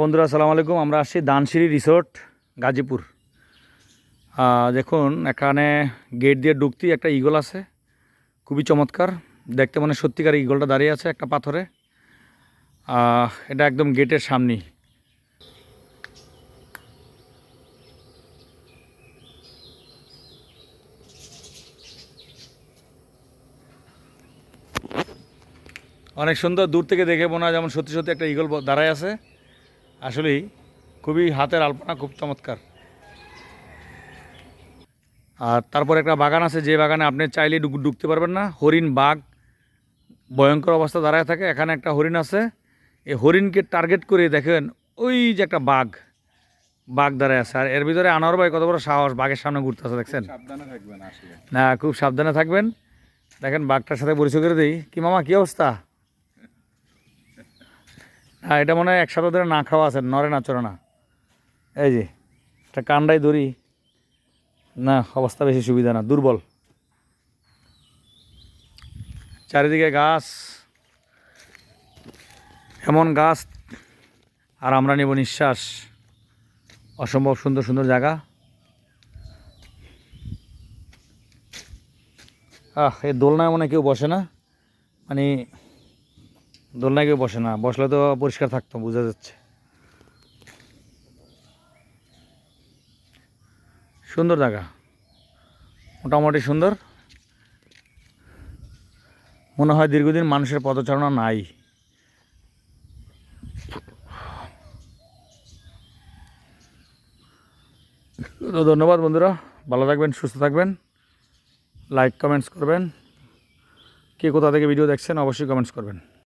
বন্ধুরা, আসসালামু আলাইকুম। আমরা আসছি দানসিঁড়ি রিসোর্ট, গাজীপুর। দেখুন, এখানে গেট দিয়ে ঢুকতেই একটা ইগল আছে। খুবই চমৎকার। দেখতে মানে সত্যিকার ইগলটা দাঁড়িয়ে আছে একটা পাথরে। এটা একদম গেটের সামনেই। অনেক সুন্দর, দূর থেকে দেখে মনে হয় যেমন সত্যি সত্যি একটা ইগল দাঁড়ায় আছে। আসলেই খুবই হাতের আলপনা খুব চমৎকার। আর তারপর একটা বাগান আছে যে বাগানে আপনি চাইলে ঢুক ঢুকতে পারবেন না। হরিণ বাঘ ভয়ঙ্কর অবস্থা দাঁড়ায় থাকে। এখানে একটা হরিণ আছে। এই হরিণকে টার্গেট করে দেখেন ওই যে একটা বাঘ বাঘ দাঁড়ায় আছে। আর এর ভিতরে আনোয়ার ভাই কত বড় সাহস বাঘের সামনে ঘুরতে আছে দেখছেন না খুব সাবধানে থাকবেন। দেখেন বাঘটার সাথে পরিচয় করে দিই। কি মামা কি অবস্থা? হ্যাঁ এটা মনে হয় এক সপ্তাহ ধরে না খাওয়া আছে নরে না, চড়ে না। এই যে, একটা কান্ডাই ধরি না, অবস্থা বেশি সুবিধা না, দুর্বল। চারিদিকে গাছ। এমন গাছ, আর আমরা নেব নিঃশ্বাস। অসম্ভব সুন্দর সুন্দর জায়গা। আহ, এই দোলনায় মনে কেউ বসে না। মানে দোলনায় কেউ বসে না, বসলে তো পরিষ্কার থাকতো, বোঝা যাচ্ছে। সুন্দর জায়গা, মোটামুটি সুন্দর। মনে হয় দীর্ঘদিন মানুষের পদচারণা নাই। তো ধন্যবাদ বন্ধুরা, ভালো থাকবেন, সুস্থ থাকবেন। লাইক কমেন্টস করবেন। কে কোথা থেকে ভিডিও দেখছেন, অবশ্যই কমেন্টস করবেন।